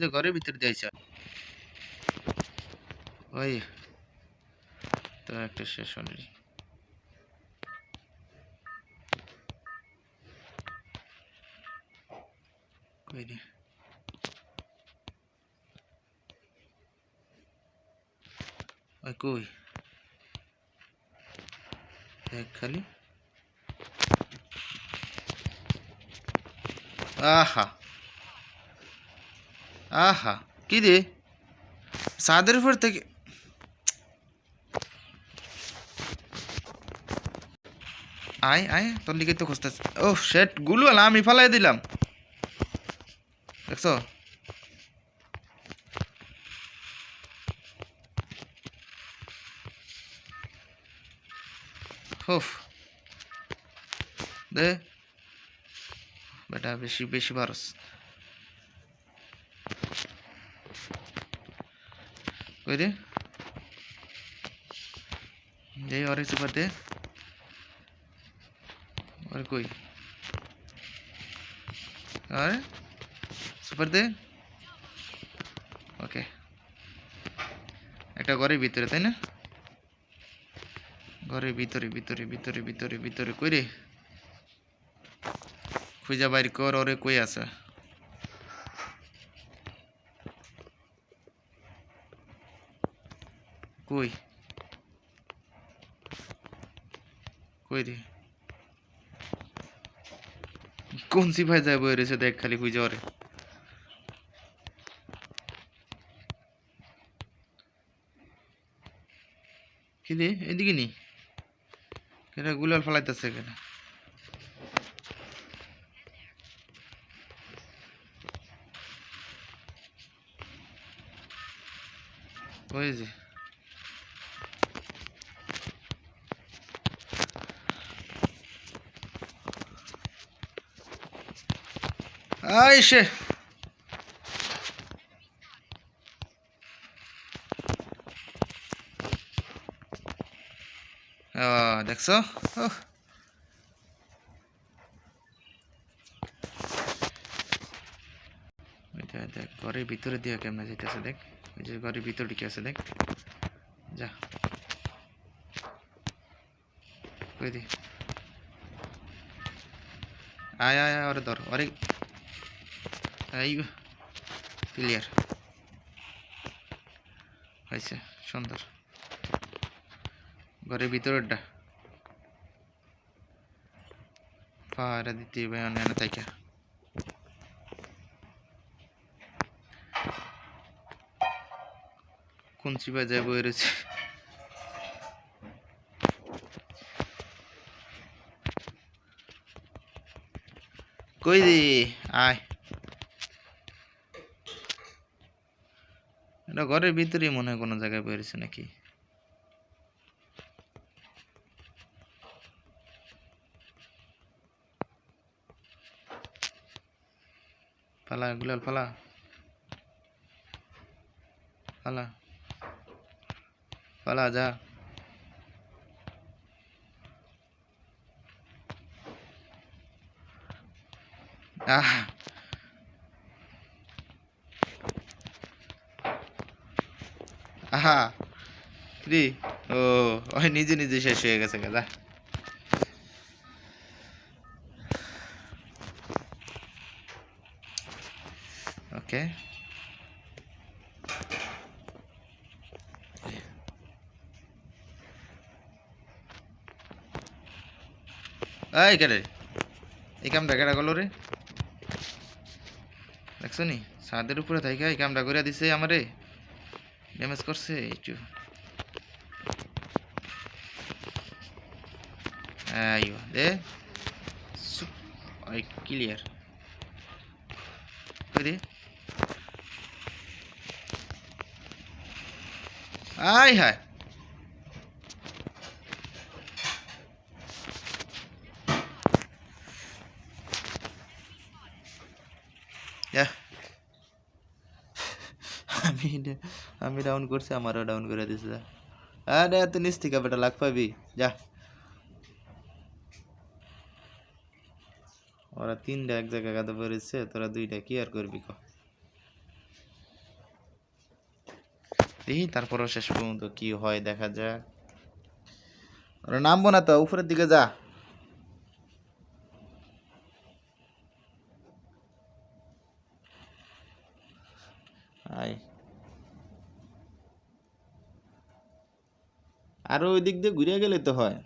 যে ঘরের ভিতর দিয়েছে ওই তো একটা শেষ দেখ খালি। আহা! আহা, কি রে? সাদের উপর থেকে আয় আয়, তোর লিগে তো খুঁজতেছে। ও শেটগুলো আমি ফালাই দিলাম। দেখছ? হুফ দে। বেটা, বেশি বেশি পারস কই রে এই অরে সুপার দে और कोई और সুপার দে ওকে একটা ঘরের ভিতরে তাই না ঘরের ভিতরে ভিতরে ভিতরে ভিতরে ভিতরে কই রে খুঁজা বাইর কর ওরে কই আছে কই? কই রে? কোন সিপাই যায় বই রয়েছে দেখ খালি খুঁজে ওরে? কি রে? এদিকে নি? কেটা গুলাল ফেলাইতেছে কেনা ওই যে। আইসে ও দেখছ? দেখ, ঘরের ভিতরে দিয়ে কেমন যেতেছে দেখ। ওই যে ঘরের ভিতরে ঢুকে আছে দেখ। যা। কই দি? আয় আয়, ওরে ধর, ওরে এই ক্লিয়ার হয়েছে, সুন্দর। ঘরের ভিতরেরটা। পাহাড়া দিতে ভাই অন্য তাইকা। কোন চিপা যায় বই রয়েছে। কই দি আয়। এটা ঘরের ভিতরেই মনে হয় কোনো জায়গায় বেরিয়েছে নাকি? ফালা গুলাল ফালা ফালা ফালা যা। আহ! আহা রে ও, ওই নিজে নিজে শেষ হয়ে গেছে গাদা ওকে। এই কেটে এই কামটা কেটা করল রে? দেখছ নি? ছাদের উপরে থাইকা এই কামটা করে দিছে আমারে। ড্যামেজ করছে একটু। ক্লিয়ার কই আই হায়। যা। আমি আমি ডাউন করছি, আমারও ডাউন করে দিছে। যা আরে, এত নিচ থেকে বেটা লাখ পাবি। যা। ওরা তিনটা এক জায়গায় গাদা পড়েছে, তোরা দুইটা কি আর করবি ক? দেখি তারপরও শেষ পর্যন্ত কি হয় দেখা যাক। ওরা নামবো না তো, উপরের দিকে যা। আয়। আরও ওই দিক দিয়ে ঘুরে গেলে তো হয়।